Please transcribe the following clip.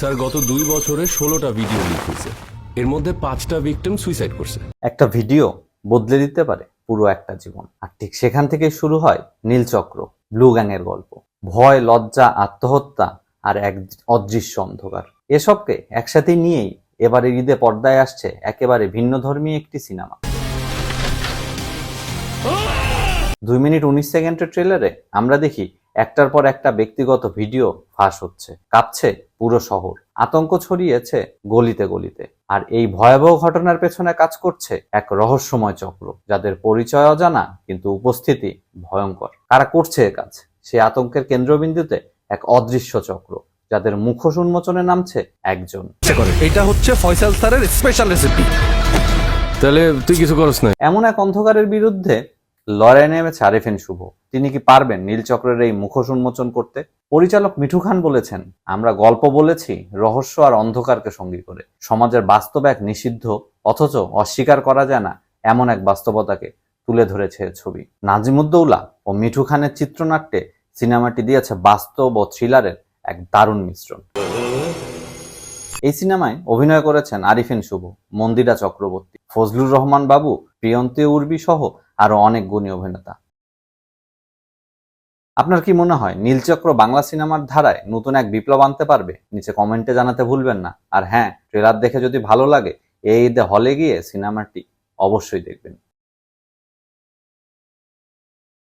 Sir, গত দুই বছরে ষোলোটা ভিডিও লিক হয়েছে। এর মধ্যে পাঁচটা ভিকটিম সুইসাইড করছে। একটা ভিডিও বদলে দিতে পারে পুরো একটা জীবন। আর ঠিক সেখান থেকে শুরু হয় নীলচক্র, ব্লু গ্যাংয়ের গল্প। ভয়, লজ্জা, আত্মহত্যা আর এক অদৃশ্য অন্ধকার। এসবকে একসাথে নিয়েই এবারে ঈদে পর্দায় আসছে একেবারে ভিন্ন ধর্মী একটি সিনেমা। দুই মিনিট উনিশ সেকেন্ডের ট্রেলারে আমরা দেখি একটার পর একটা ব্যক্তিগত ভিডিও ফাঁস হচ্ছে কাঁপছে পুরো শহর। আতঙ্ক ছড়িয়েছে গলিতে গলিতে। আর এই ভয়াবহ ঘটনার পেছনে কাজ করছে এক রহস্যময় চক্র যাদের পরিচয় অজানা কিন্তু উপস্থিতি ভয়ঙ্কর। কারা করছে এ কাজ? সে আতঙ্কের কেন্দ্রবিন্দুতে এক অদৃশ্য চক্র যাদের মুখোশ উন্মোচনে নামছে একজন। এটা হচ্ছে ফয়সাল স্যারের স্পেশাল রেসিপি তাহলে তুই কিছু করস না। এমন এক অন্ধকারের বিরুদ্ধে লড়াই নেমেছে আরিফিন শুভ। তিনি কি পারবেন নীলচক্রের এই মুখোশ উন্মোচন করতে? পরিচালক মিঠু খান বলেছেন, আমরা গল্প বলেছি, রহস্য আর অন্ধকারকে সঙ্গী করে। সমাজের বাস্তব এক নিষিদ্ধ, অথচ অস্বীকার করা যায় না, এমন এক বাস্তবতাকে তুলে ধরেছে ছবি। নাজিমুদ্দৌলা ও মিঠু খানের চিত্রনাট্যে সিনেমাটি দিয়েছে বাস্তব ও থ্রিলারের এক দারুণ মিশ্রণ। এই সিনেমায় অভিনয় করেছেন আরিফিন শুভ, মন্দিরা চক্রবর্তী, ফজলুর রহমান বাবু, প্রিয়ন্তী উর্বি সহ আরও অনেক গুণী অভিনেতা। আপনার কি মনে হয় নীলচক্র বাংলা সিনেমার ধারায় নতুন এক বিপ্লব আনতে পারবে? নিচে কমেন্টে জানাতে ভুলবেন না। আর হ্যাঁ ট্রেলার দেখে যদি ভালো লাগে, এই ঈদে হলে গিয়ে সিনেমাটি অবশ্যই দেখবেন।